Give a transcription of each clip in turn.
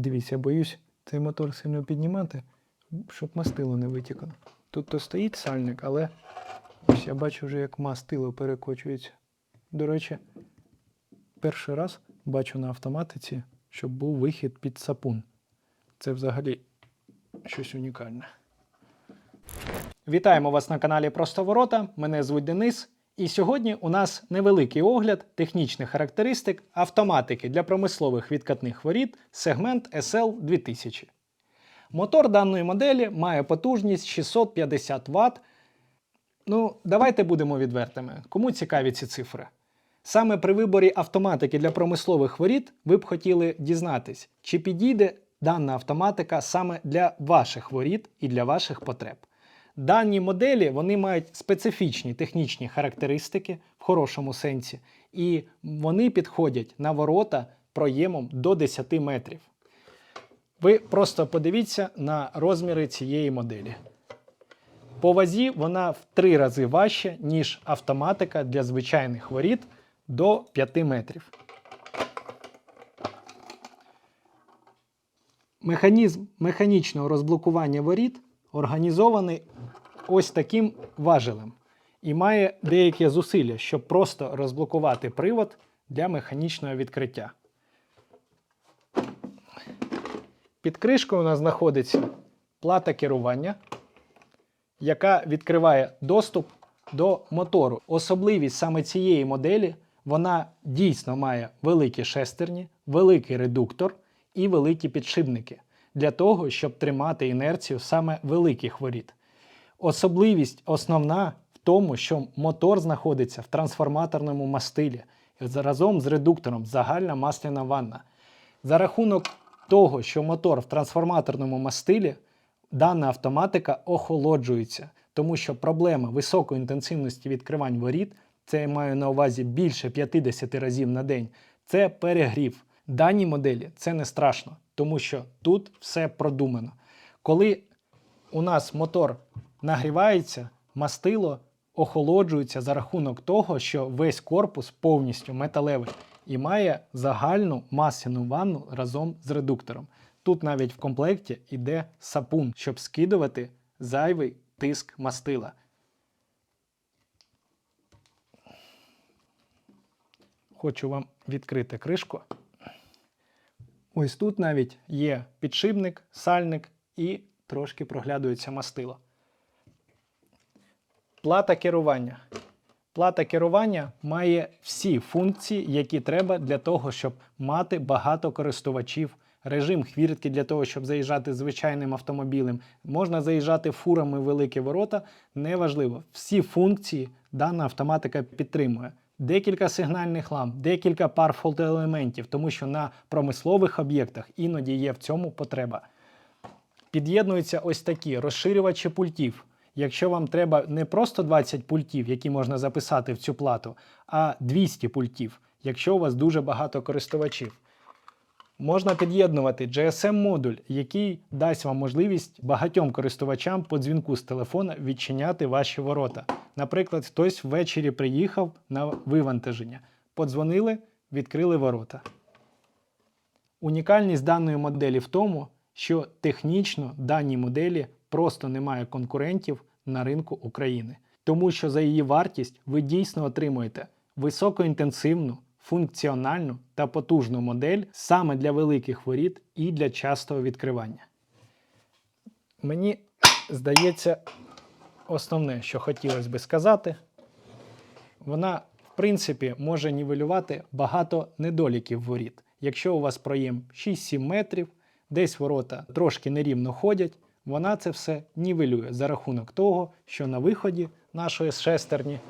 Дивіться, я боюсь цей мотор сильно піднімати, щоб мастило не витікало. Тут то стоїть сальник, але ось я бачу вже, як мастило перекочується. До речі, перший раз бачу на автоматиці, щоб був вихід під сапун. Це взагалі щось унікальне. Вітаємо вас на каналі Просто Ворота. Мене звуть Денис. І сьогодні у нас невеликий огляд технічних характеристик автоматики для промислових відкатних воріт сегмент SL 2000. Мотор даної моделі має потужність 650 Вт. Ну, давайте будемо відвертими. Кому цікаві ці цифри? Саме при виборі автоматики для промислових воріт ви б хотіли дізнатись, чи підійде дана автоматика саме для ваших воріт і для ваших потреб. Дані моделі вони мають специфічні технічні характеристики в хорошому сенсі, і вони підходять на ворота проємом до 10 метрів. Ви просто подивіться на розміри цієї моделі. По вазі вона в три рази важча, ніж автоматика для звичайних воріт до 5 метрів. Механізм механічного розблокування воріт організований ось таким важелем і має деякі зусилля, щоб просто розблокувати привод для механічного відкриття. Під кришкою у нас знаходиться плата керування, яка відкриває доступ до мотору. Особливість саме цієї моделі вона дійсно має великі шестерні, великий редуктор і великі підшипники для того, щоб тримати інерцію саме великих воріт. Особливість основна в тому, що мотор знаходиться в трансформаторному мастилі разом з редуктором загальна масляна ванна. За рахунок того, що мотор в трансформаторному мастилі, дана автоматика охолоджується, тому що проблема високої інтенсивності відкривань воріт, це я маю на увазі більше 50 разів на день, це перегрів. Даній моделі це не страшно, тому що тут все продумано. Коли у нас мотор нагрівається, мастило охолоджується за рахунок того, що весь корпус повністю металевий і має загальну масляну ванну разом з редуктором. Тут навіть в комплекті йде сапун, щоб скидувати зайвий тиск мастила. Хочу вам відкрити кришку. Ось тут навіть є підшипник, сальник і трошки проглядується мастило. Плата керування. Плата керування має всі функції, які треба для того, щоб мати багато користувачів. Режим хвіртки для того, щоб заїжджати звичайним автомобілем. Можна заїжджати фурами великі ворота. Неважливо. Всі функції дана автоматика підтримує. Декілька сигнальних ламп, декілька пар фотоелементів, тому що на промислових об'єктах іноді є в цьому потреба. Під'єднуються ось такі розширювачі пультів. Якщо вам треба не просто 20 пультів, які можна записати в цю плату, а 200 пультів, якщо у вас дуже багато користувачів. Можна під'єднувати GSM-модуль, який дасть вам можливість багатьом користувачам по дзвінку з телефона відчиняти ваші ворота. Наприклад, хтось ввечері приїхав на вивантаження, подзвонили, відкрили ворота. Унікальність даної моделі в тому, що технічно даній моделі просто немає конкурентів на ринку України, тому що за її вартість ви дійсно отримуєте високоінтенсивну, функціональну та потужну модель саме для великих воріт і для частого відкривання. Мені здається, основне, що хотілося би сказати, вона, в принципі, може нівелювати багато недоліків воріт. Якщо у вас проєм 6-7 метрів, десь ворота трошки нерівно ходять, вона це все нівелює за рахунок того, що на виході нашої шестерні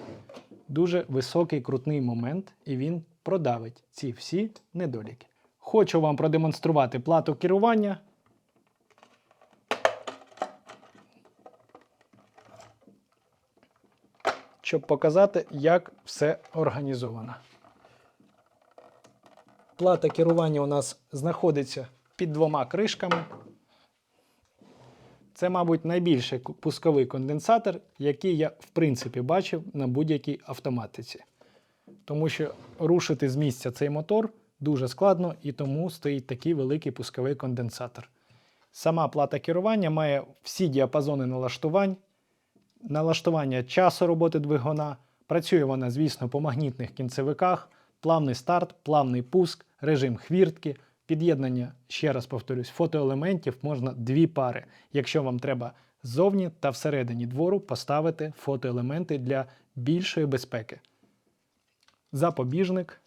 дуже високий крутний момент, і він продавить ці всі недоліки. Хочу вам продемонструвати плату керування. Щоб показати, як все організовано. Плата керування у нас знаходиться під двома кришками. Це, мабуть, найбільший пусковий конденсатор, який я в принципі бачив на будь-якій автоматиці. Тому що рушити з місця цей мотор дуже складно і тому стоїть такий великий пусковий конденсатор. Сама плата керування має всі діапазони налаштувань, налаштування часу роботи двигуна. Працює вона, звісно, по магнітних кінцевиках, плавний старт, плавний пуск, режим хвіртки, під'єднання, ще раз повторюсь, фотоелементів можна дві пари. Якщо вам треба ззовні та всередині двору поставити фотоелементи для більшої безпеки. Запобіжник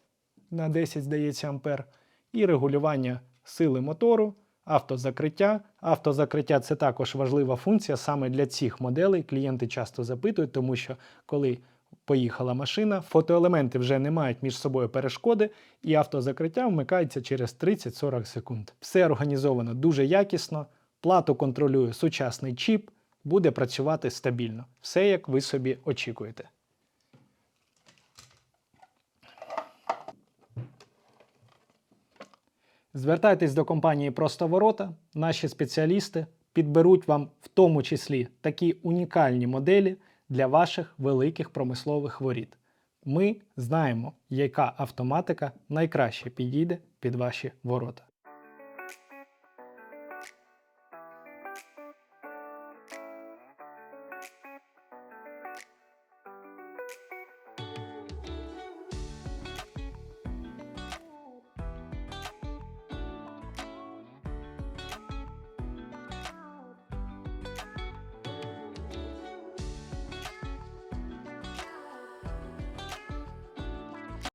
на 10, здається, ампер, і регулювання сили мотору, автозакриття. Автозакриття це також важлива функція саме для цих моделей. Клієнти часто запитують, тому що коли поїхала машина, фотоелементи вже не мають між собою перешкоди, і автозакриття вмикається через 30-40 секунд. Все організовано дуже якісно, плату контролює сучасний чіп, буде працювати стабільно. Все як ви собі очікуєте. Звертайтесь до компанії Просто Ворота. Наші спеціалісти підберуть вам в тому числі такі унікальні моделі для ваших великих промислових воріт. Ми знаємо, яка автоматика найкраще підійде під ваші ворота.